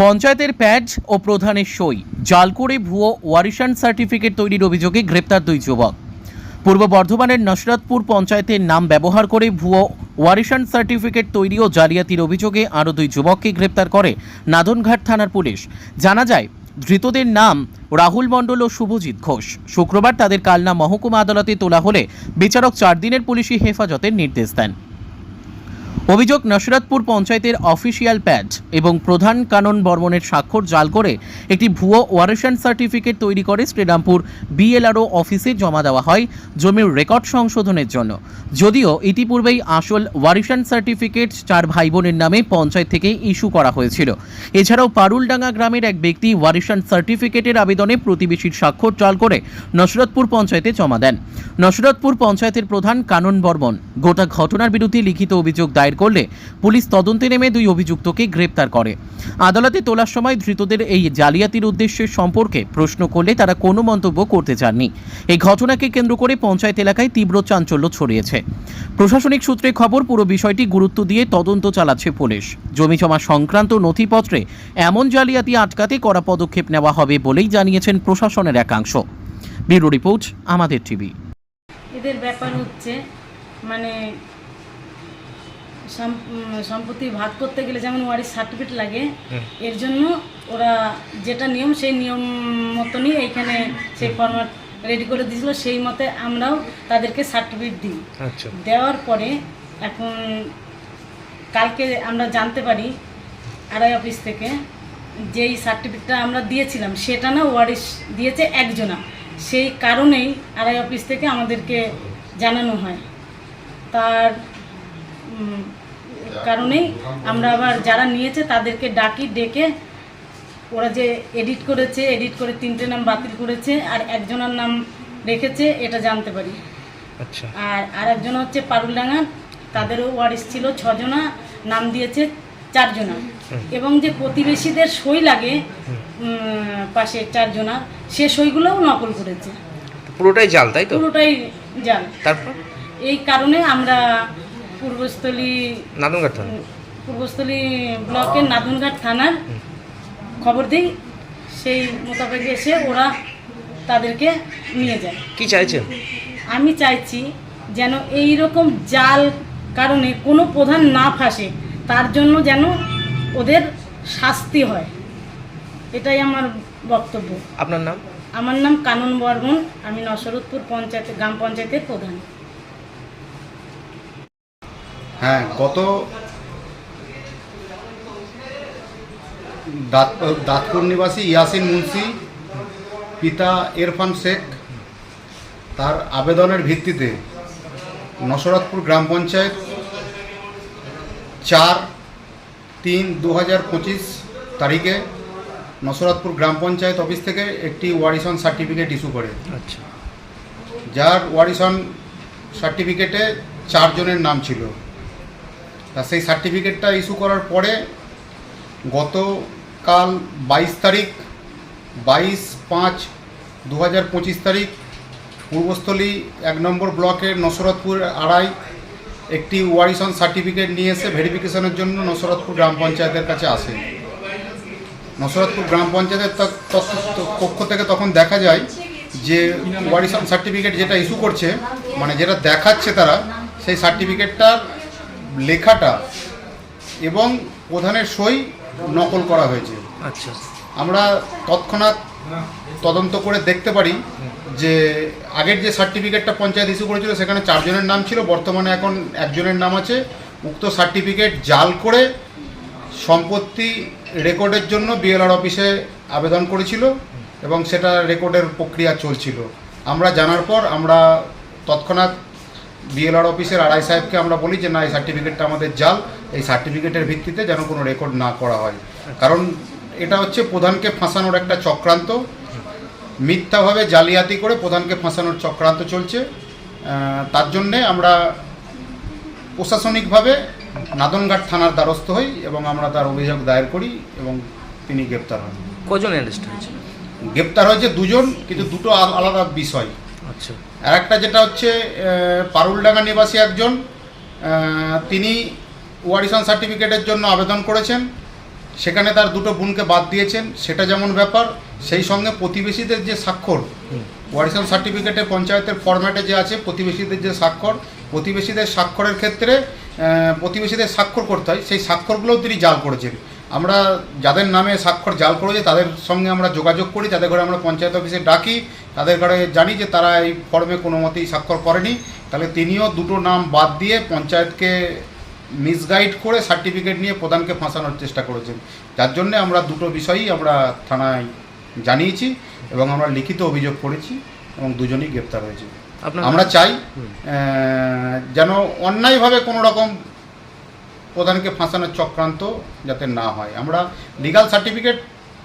পঞ্চায়েতের প্যাড ও প্রধানের সই। জাল করে ভুয়ো ওয়ারিশান সার্টিফিকেট তৈরির অভিযোগে গ্রেপ্তার দুই যুবক। পূর্ব বর্ধমানের নসরতপুর পঞ্চায়েতের নাম ব্যবহার করে ভুয়ো ওয়ারিশান সার্টিফিকেট তৈরি ও জালিয়াতির অভিযোগে আরও দুই যুবককে গ্রেপ্তার করে নাদনঘাট থানার পুলিশ। জানা যায়, ধৃতদের নাম রাহুল মণ্ডল ও শুভজিৎ ঘোষ। শুক্রবার তাদের কালনা মহকুমা আদালতে তোলা হলে বিচারক চার দিনের পুলিশি হেফাজতের নির্দেশ দেন। অভিযোগ, নসরতপুর পঞ্চায়েতের অফিসিয়াল প্যাড এবং প্রধান কানন বর্মনের স্বাক্ষর জাল করে একটি ভুয়ো ওয়ারেশন সার্টিফিকেট তৈরি করে শ্রীরামপুর বিএলআরও অফিসে জমা দেওয়া হয় জমির রেকর্ড সংশোধনের জন্য। যদিও ইতিপূর্বেই আসল ওয়ারিশান সার্টিফিকেট চার ভাই বোনের নামে পঞ্চায়েত থেকে ইস্যু করা হয়েছিল। এছাড়াও পারুলডাঙ্গা গ্রামের এক ব্যক্তি ওয়ারিশান সার্টিফিকেটের আবেদনে প্রতিবেশীর স্বাক্ষর জাল করে নসরতপুর পঞ্চায়েতে জমা দেন। নসরতপুর পঞ্চায়েতের প্রধান কানন বর্মন গোটা ঘটনার বিরুদ্ধে লিখিত অভিযোগ দায়ের করলে পুলিশ তদন্তে নেমে দুই অভিযুক্তকে গ্রেপ্তার করে। আদালতে তোলার সময় ধৃতদের এই জালিয়াতির উদ্দেশ্যের সম্পর্কে প্রশ্ন করলে তারা কোনো মন্তব্য করতে চাননি। এই ঘটনাকে কেন্দ্র করে পঞ্চায়েত এলাকায় তীব্র চাঞ্চল্য ছড়িয়েছে। প্রশাসনিক সূত্রে খবর, পুরো বিষয়টি গুরুত্ব দিয়ে তদন্ত চালাচ্ছে পুলিশ। জমি জমা সংক্রান্ত নথিপত্রে এমন জালিয়াতি আটকাতে কড়া পদক্ষেপ নেওয়া হবে বলেই জানিয়েছেন প্রশাসনের একাংশ। ব্যুরো রিপোর্ট, আমাদের টিভি। এদের ব্যাপার হচ্ছে মানে সম্পত্তি ভাগ করতে গেলে যেমন ওয়ারিশ সার্টিফিকেট লাগে এর জন্য ওরা যেটা নিয়ম সেই নিয়ম মতনই এইখানে সেই ফরম্যাট রেডি করে দিয়েছিল সেই মতে আমরাও তাদেরকে সার্টিফিকেট দিই। আচ্ছা। দেওয়ার পরে এখন কালকে আমরা জানতে পারি আড়াই অফিস থেকে যেই সার্টিফিকেটটা আমরা দিয়েছিলাম সেটা না ওয়ারিশ দিয়েছে একজনা। সেই কারণেই আড়াই অফিস থেকে আমাদেরকে জানানো হয়। তার কারণেই আমরা আবার যারা নিয়েছে তাদেরকে ডাকি ডেকে। ওরা যে এডিট করেছে এডিট করে তিনটে নাম বাতিল করেছে আর একজনের নাম রেখেছে এটা জানতে পারি। আচ্ছা। আর আর একজন হচ্ছে পারুলডাঙ্গা তাদেরও ওয়ারিস ছিল ছজনা নাম দিয়েছে চারজনা। এবং যে প্রতিবেশীদের সই লাগে পাশে চারজনা সে সইগুলোও নকল করেছে। পুরোটাই জাল তাই তো? পুরোটাই জাল। তারপর? এই কারণে আমরা পূর্বস্থলী নাদনঘাট থানা? পূর্বস্থলী ব্লকের নাদনঘাট থানার খবর দিই। সেই মোতাবেক এসে ওরা তাদেরকে নিয়ে যায়। কি চাইছেন? আমি চাইছি যেন এই রকম জাল কারণে কোনো প্রধান না ফাঁসে তার জন্য যেন ওদের শাস্তি হয়। এটাই আমার বক্তব্য। আপনার নাম? আমার নাম কানন বর্মন আমি নসরতপুর পঞ্চায়েত গ্রাম পঞ্চায়েতের প্রধান। হ্যাঁ গত দাঁত দাঁতপুর নিবাসী ইয়াসিন মুন্সি পিতা এরফান শেখ তার আবেদনের ভিত্তিতে নসরতপুর গ্রাম পঞ্চায়েত চার তিন দু হাজার পঁচিশ তারিখে নসরতপুর গ্রাম পঞ্চায়েত অফিস থেকে একটি ওয়ারিশন সার্টিফিকেট ইস্যু করে। আচ্ছা। যার ওয়ারিশন সার্টিফিকেটে চারজনের নাম ছিল। তা সেই সার্টিফিকেটটা ইস্যু করার পরে গতকাল বাইশ তারিখ, বাইশ পাঁচ দু হাজার পঁচিশ তারিখ পূর্বস্থলী এক নম্বর ব্লকের নসরতপুর আড়াই একটি ওয়ারিশন সার্টিফিকেট নিয়ে এসে ভেরিফিকেশনের জন্য নসরতপুর গ্রাম পঞ্চায়েতের কাছে আসে। নসরতপুর গ্রাম পঞ্চায়েতের পক্ষ থেকে তখন দেখা যায় যে ওয়ারিশন সার্টিফিকেট যেটা ইস্যু করছে মানে যেটা দেখাচ্ছে তারা, সেই সার্টিফিকেটটার লেখাটা এবং প্রধানের সই নকল করা হয়েছে। আচ্ছা। আমরা তৎক্ষণাৎ তদন্ত করে দেখতে পারি যে আগের যে সার্টিফিকেটটা পঞ্চায়েত ইস্যু করেছিল সেখানে চারজনের নাম ছিল বর্তমানে এখন একজনের নাম আছে। উক্ত সার্টিফিকেট জাল করে সম্পত্তি রেকর্ডের জন্য বিএলআর অফিসে আবেদন করেছিল এবং সেটা রেকর্ডের প্রক্রিয়া চলছিল। আমরা জানার পর আমরা তৎক্ষণাৎ বিএলআর অফিসের আড়াই সাহেবকে আমরা বলি যে না এই সার্টিফিকেটটা আমাদের জাল। এই সার্টিফিকেটের ভিত্তিতে যেন কোনো রেকর্ড না করা হয়। কারণ এটা হচ্ছে প্রধানকে ফাঁসানোর একটা চক্রান্ত। মিথ্যাভাবে জালিয়াতি করে প্রধানকে ফাঁসানোর চক্রান্ত চলছে। তার জন্যে আমরা প্রশাসনিকভাবে নাদনঘাট থানার দ্বারস্থ হই এবং আমরা তার অভিযোগ দায়ের করি এবং তিনি গ্রেপ্তার হন। কজন অ্যারেস্ট হয়েছে? গ্রেপ্তার হয়েছে দুজন কিন্তু দুটো আলাদা বিষয়। আচ্ছা। আর একটা যেটা হচ্ছে পারুলডাঙ্গা নিবাসী একজন তিনি ওয়ারিশন সার্টিফিকেটের জন্য আবেদন করেছেন। সেখানে তার দুটো বোনকে বাদ দিয়েছেন। সেটা যেমন ব্যাপার সেই সঙ্গে প্রতিবেশীদের যে স্বাক্ষর ওয়ারিশন সার্টিফিকেটে পঞ্চায়েতের ফরম্যাটে যে আছে প্রতিবেশীদের যে স্বাক্ষর প্রতিবেশীদের স্বাক্ষরের ক্ষেত্রে প্রতিবেশীদের স্বাক্ষর করতে হয়। সেই স্বাক্ষরগুলোও তিনি জাল করেছেন। আমরা যাদের নামে স্বাক্ষর জাল করেছে তাদের সঙ্গে আমরা যোগাযোগ করি তাদের ঘরে আমরা পঞ্চায়েত অফিসে ডাকি তাদের ঘরে জানি যে তারা এই ফর্মে কোনো মতেই স্বাক্ষর করেনি। তাহলে তিনিও দুটো নাম বাদ দিয়ে পঞ্চায়েতকে মিসগাইড করে সার্টিফিকেট নিয়ে প্রধানকে ফাঁসানোর চেষ্টা করেছেন। যার জন্য আমরা দুটো বিষয়ই আমরা থানায় জানিয়েছি এবং আমরা লিখিত অভিযোগ করেছি এবং দুজনেই গ্রেপ্তার হয়েছে। আমরা চাই যেন অন্যায়ভাবে কোনো রকম প্রধানকে ফাঁসানোর চক্রান্ত যাতে না হয়। আমরা লিগাল সার্টিফিকেট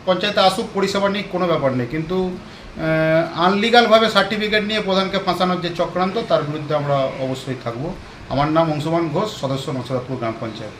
পঞ্চায়েতে আসুক, পরিষেবা নিয়ে কোনো ব্যাপার নেই। কিন্তু আনলিগালভাবে সার্টিফিকেট নিয়ে প্রধানকে ফাঁসানোর যে চক্রান্ত, তার বিরুদ্ধে আমরা অবশ্যই থাকব। আমার নাম অংশুমান ঘোষ, সদস্য নসরাতপুর গ্রাম পঞ্চায়েত।